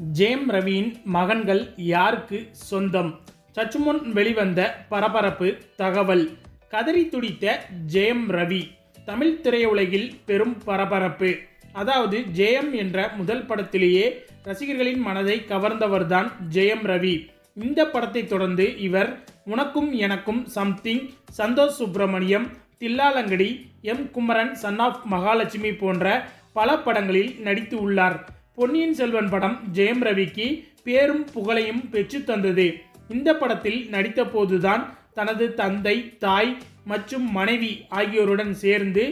ஜேம் ரவியின் மகன்கள் யாருக்கு சொந்தம்? சற்றுமுன் வெளிவந்த பரபரப்பு தகவல். கதறி துடித்த ஜெயம் ரவி. தமிழ் திரையுலகில் பெரும் பரபரப்பு. அதாவது ஜெயம் என்ற முதல் படத்திலேயே ரசிகர்களின் மனதை கவர்ந்தவர்தான் ஜெயம் ரவி. இந்த படத்தை தொடர்ந்து இவர் உனக்கும் எனக்கும் something Santosh Subramaniam Thillalangadi M Kumaran son of Mahalakshmi போன்ற பல படங்களில் நடித்து உள்ளார். பொன்னியின் செல்வன் படம் ஜெயம் ரவிக்கு பேரும் புகழையும் பெற்று தந்தது. இந்த படத்தில் நடித்த போதுதான் தனது தந்தை தாய் மற்றும் மனைவி ஆகியோருடன் சேர்ந்து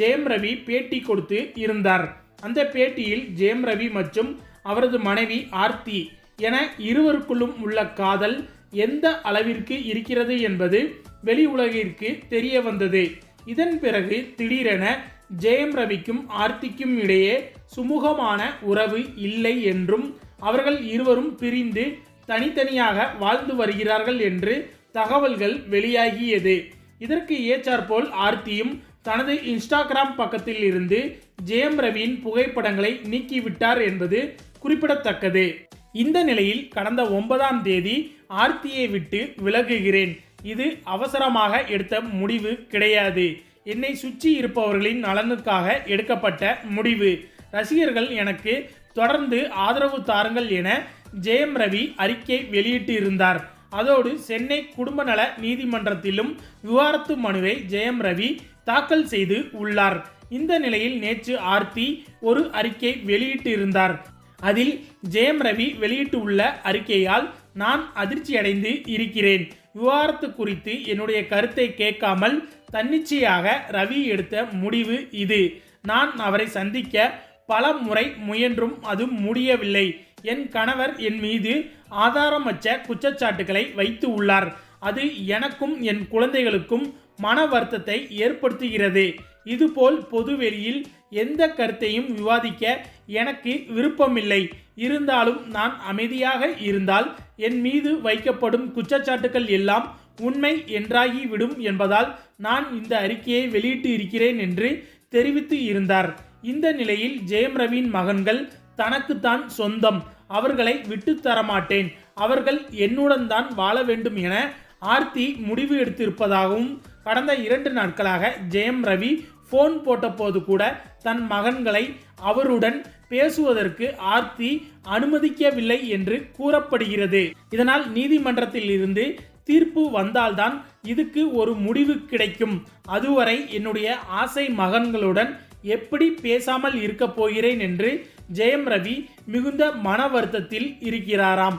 ஜெயம் ரவி பேட்டி கொடுத்து இருந்தார். அந்த பேட்டியில் ஜெயம் ரவி மற்றும் அவரது மனைவி ஆர்த்தி என இருவருக்குள்ளும் உள்ள காதல் எந்த அளவிற்கு இருக்கிறது என்பது வெளி உலகிற்கு தெரிய வந்தது. இதன் பிறகு திடீரென ஜெயம் ரவிக்கும் ஆர்த்திக்கும் இடையே சுமூகமான உறவு இல்லை என்றும் அவர்கள் இருவரும் பிரிந்து தனித்தனியாக வாழ்ந்து வருகிறார்கள் என்று தகவல்கள் வெளியாகியது. இதற்கு ஏற்றாற்போல் ஆர்த்தியும் தனது இன்ஸ்டாகிராம் பக்கத்தில் இருந்து ஜெயம் ரவியின் புகைப்படங்களை நீக்கிவிட்டார் என்பது குறிப்பிடத்தக்கது. இந்த நிலையில் கடந்த ஒன்பதாம் தேதி ஆர்த்தியை விட்டு விலகுகிறேன். இது அவசரமாக எடுத்த முடிவு கிடையாது. என்னை சுற்றி இருப்பவர்களின் நலனுக்காக எடுக்கப்பட்ட முடிவு. ரசிகர்கள் எனக்கு தொடர்ந்து ஆதரவு தாருங்கள் என ஜெயம் ரவி அறிக்கை வெளியிட்டு இருந்தார் அதோடு சென்னை குடும்ப நல நீதிமன்றத்திலும் விவாரத்து மனுவை ஜெயம் ரவி தாக்கல் செய்து உள்ளார். இந்த நிலையில் நேற்று ஆர்த்தி ஒரு அறிக்கை வெளியிட்டு இருந்தார் அதில் ஜெயம் ரவி வெளியிட்டுள்ள அறிக்கையால் நான் அதிர்ச்சியடைந்து இருக்கிறேன். விவாகரத்து குறித்து என்னுடைய கருத்தை கேட்காமல் தன்னிச்சையாக ரவி எடுத்த முடிவு இது. நான் அவரை சந்திக்க பல முறை முயன்றும் அது முடியவில்லை. என் கணவர் என் மீது ஆதாரமற்ற குற்றச்சாட்டுகளை வைத்து உள்ளார். அது எனக்கும் என் குழந்தைகளுக்கும் மன வருத்தத்தை ஏற்படுத்துகிறது. இதுபோல் பொதுவெளியில் எந்த கருத்தையும் விவாதிக்க எனக்கு விருப்பமில்லை. இருந்தாலும் நான் அமைதியாக இருந்தால் என் மீது வைக்கப்படும் குற்றச்சாட்டுகள் எல்லாம் உண்மை என்றாகிவிடும் என்பதால் நான் இந்த அறிக்கையை வெளியிட்டு இருக்கிறேன் என்று தெரிவித்து இருந்தார். இந்த நிலையில் ஜெயம் ரவியின் மகன்கள் தனக்குத்தான் சொந்தம். அவர்களை விட்டு தரமாட்டேன் அவர்கள் என்னுடன் தான் வாழ வேண்டும் என ஆர்த்தி முடிவு எடுத்திருப்பதாகவும் கடந்த இரண்டு நாட்களாக ஜெயம் ரவி ஃபோன் போட்டபோது கூட தன் மகன்களை அவருடன் பேசுவதற்கு ஆர்த்தி அனுமதிக்கவில்லை என்று கூறப்படுகிறது. இதனால் நீதிமன்றத்தில் இருந்து தீர்ப்பு வந்தால்தான் இதுக்கு ஒரு முடிவு கிடைக்கும். அதுவரை என்னுடைய ஆசை மகன்களுடன் எப்படி பேசாமல் இருக்கப் போகிறேன் என்று ஜெயம் ரவி மிகுந்த மன வருத்தத்தில் இருக்கிறாராம்.